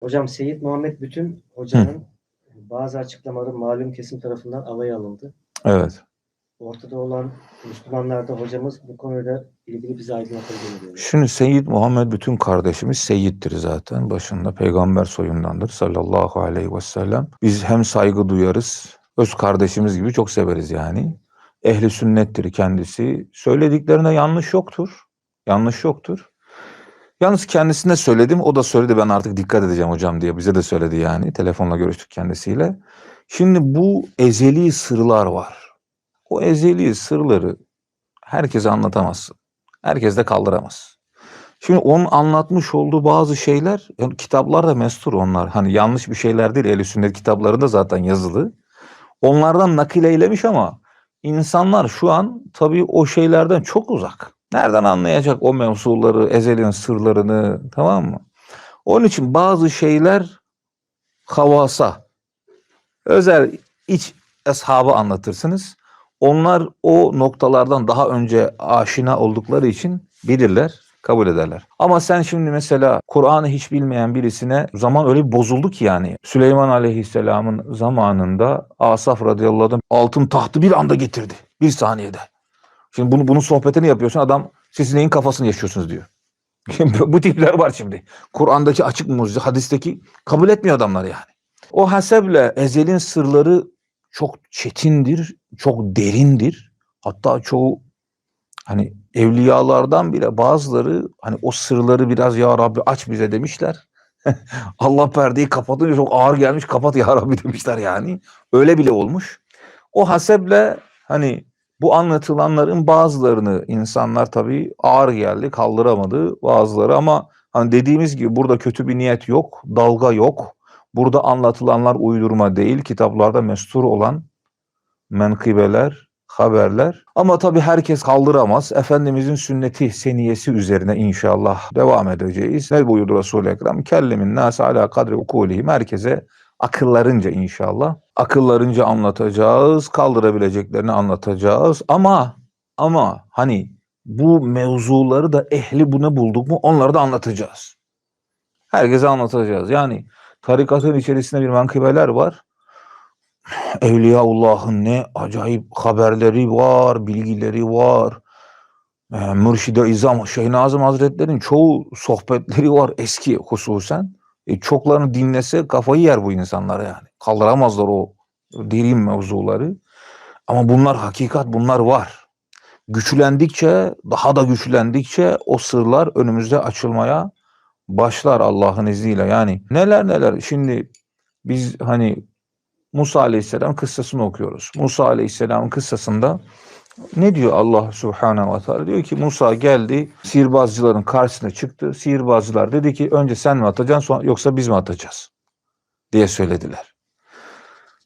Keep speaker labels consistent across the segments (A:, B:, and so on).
A: Hocam Seyit Muhammed Bütün hocanın bazı açıklamaları malum kesim tarafından alay alındı.
B: Evet.
A: Ortada olan Müslümanlar da hocamız bu konuyla ilgili bizi aydınlatabilir.
B: Şimdi Seyyid Muhammed bütün kardeşimiz Seyyid'dir zaten. Başında peygamber soyundandır sallallahu aleyhi ve sellem. Biz hem saygı duyarız, öz kardeşimiz gibi çok severiz yani. Ehli sünnettir kendisi. Söylediklerine yanlış yoktur. Yanlış yoktur. Yalnız kendisine söyledim. O da söyledi ben artık dikkat edeceğim hocam diye. Bize de söyledi yani. Telefonla görüştük kendisiyle. Şimdi bu ezeli sırlar var. O ezeli sırları herkese anlatamazsın. Herkes de kaldıramaz. Şimdi onun anlatmış olduğu bazı şeyler, yani kitaplarda mestur onlar. Hani yanlış bir şeyler değil. Ehl-i sünnet kitaplarında zaten yazılı. Onlardan nakil eylemiş ama insanlar şu an tabii o şeylerden çok uzak. Nereden anlayacak o mevzuları, ezelin sırlarını tamam mı? Onun için bazı şeyler havasa, özel iç eshabı anlatırsınız. Onlar o noktalardan daha önce aşina oldukları için bilirler, kabul ederler. Ama sen şimdi mesela Kur'an'ı hiç bilmeyen birisine zaman öyle bir bozuldu ki yani. Süleyman Aleyhisselam'ın zamanında Asaf radıyallahu anh altın tahtı bir anda getirdi. Bir saniyede. Şimdi bunu, bunun sohbetini yapıyorsun adam siz neyin kafasını yaşıyorsunuz diyor. Bu tipler var şimdi. Kur'an'daki açık mucize, hadisteki kabul etmiyor adamlar yani. O haseble ezelin sırları çok çetindir, çok derindir. Hatta çoğu hani evliyalardan bile bazıları hani o sırları biraz ya Rabbi aç bize demişler. Allah perdeyi kapatınca çok ağır gelmiş kapat ya Rabbi demişler yani. Öyle bile olmuş. O haseble hani bu anlatılanların bazılarını insanlar tabii ağır geldi, kaldıramadı bazıları ama hani dediğimiz gibi burada kötü bir niyet yok, dalga yok. Burada anlatılanlar uydurma değil, kitaplarda mestur olan menkıbeler, haberler. Ama tabii herkes kaldıramaz. Efendimizin sünneti seniyesi üzerine inşallah devam edeceğiz. Ne buyurdu Resul-i Ekrem? Kellemin nâse alâ kadri ukulihim. Herkese akıllarınca inşallah. Akıllarınca anlatacağız, kaldırabileceklerini anlatacağız. Ama ama hani bu mevzuları da ehli buna bulduk mu onları da anlatacağız. Herkese anlatacağız. Yani tarikatın içerisinde bir menkıbeler var. Evliyaullah'ın ne acayip haberleri var, bilgileri var. E, Mürşid-i İzam, Şeyh Nazım Hazretleri'nin çoğu sohbetleri var eski hususen. E, çoklarını dinlese kafayı yer bu insanlar yani. Kaldıramazlar o derin mevzuları. Ama bunlar hakikat, bunlar var. Güçlendikçe, daha da güçlendikçe o sırlar önümüzde açılmaya başlar Allah'ın izniyle. Yani neler neler. Şimdi biz hani Musa Aleyhisselam kıssasını okuyoruz. Musa Aleyhisselam'ın kıssasında ne diyor Allah Subhanahu ve Teala? Diyor ki Musa geldi sihirbazcıların karşısına çıktı. Sihirbazcılar dedi ki önce sen mi atacaksın sonra, yoksa biz mi atacağız? diye söylediler.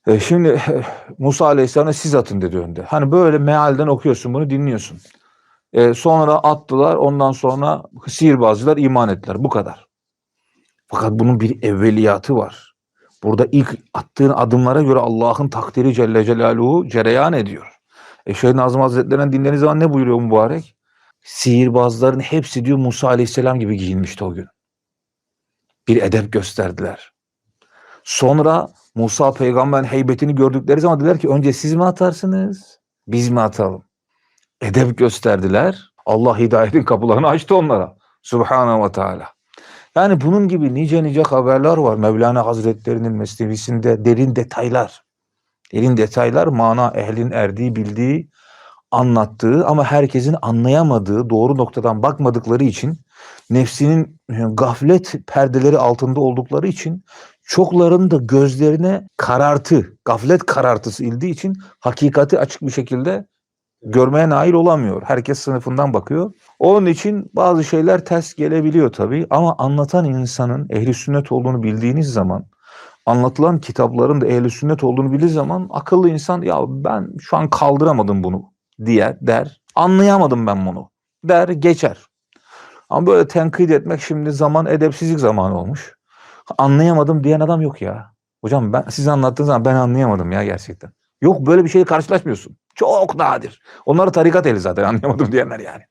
B: E şimdi Musa Aleyhisselam'a siz atın dedi önde. Hani böyle mealden okuyorsun bunu dinliyorsun. E sonra attılar ondan sonra sihirbazcılar iman ettiler. Bu kadar. Fakat bunun bir evveliyatı var. Burada ilk attığın adımlara göre Allah'ın takdiri Celle Celaluhu cereyan ediyor. E Şeyh Nazım Hazretleri'nden dinlediğiniz zaman ne buyuruyor mübarek? Sihirbazların hepsi diyor Musa Aleyhisselam gibi giyinmişti o gün. Bir edep gösterdiler. Sonra Musa peygamberin heybetini gördükleri zaman dediler ki önce siz mi atarsınız? Biz mi atalım? Edep gösterdiler. Allah hidayetin kapılarını açtı onlara. Subhanahu ve Teala. Yani bunun gibi nice nice haberler var. Mevlana Hazretleri'nin mesnevisinde derin detaylar. Derin detaylar mana ehlin erdiği, bildiği, anlattığı ama herkesin anlayamadığı, doğru noktadan bakmadıkları için nefsinin gaflet perdeleri altında oldukları için çokların da gözlerine karartı, gaflet karartısı ildiği için hakikati açık bir şekilde görmeye nail olamıyor. Herkes sınıfından bakıyor. Onun için bazı şeyler ters gelebiliyor tabii ama anlatan insanın ehli sünnet olduğunu bildiğiniz zaman anlatılan kitapların da ehli sünnet olduğunu bildiği zaman akıllı insan ya ben şu an kaldıramadım bunu diye der. Anlayamadım ben bunu der geçer. Ama böyle tenkit etmek şimdi zaman edepsizlik zamanı olmuş. Anlayamadım diyen adam yok ya. Hocam ben size anlattığınız zaman ben anlayamadım ya gerçekten. Yok böyle bir şeyle karşılaşmıyorsun. Çok nadir. Onları tarikat eli zaten anlayamadım diyenler yani.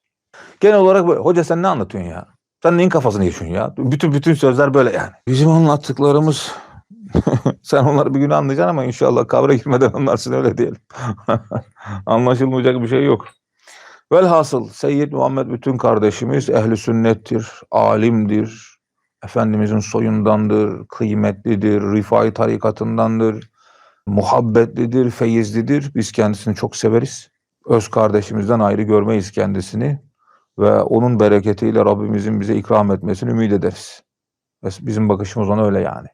B: Genel olarak böyle. Hoca sen ne anlatıyorsun ya? Sen neyin kafasını yaşıyorsun ya? Bütün bütün sözler böyle yani. Bizim anlattıklarımız sen onları bir gün anlayacaksın ama inşallah kavra girmeden anlarsın öyle diyelim. Anlaşılmayacak bir şey yok. Velhasıl Seyyid Muhammed bütün kardeşimiz ehli sünnettir, alimdir, Efendimizin soyundandır, kıymetlidir, rifai tarikatındandır, muhabbetlidir, feyizlidir. Biz kendisini çok severiz. Öz kardeşimizden ayrı görmeyiz kendisini ve onun bereketiyle Rabbimizin bize ikram etmesini ümit ederiz. Bizim bakışımız ona öyle yani.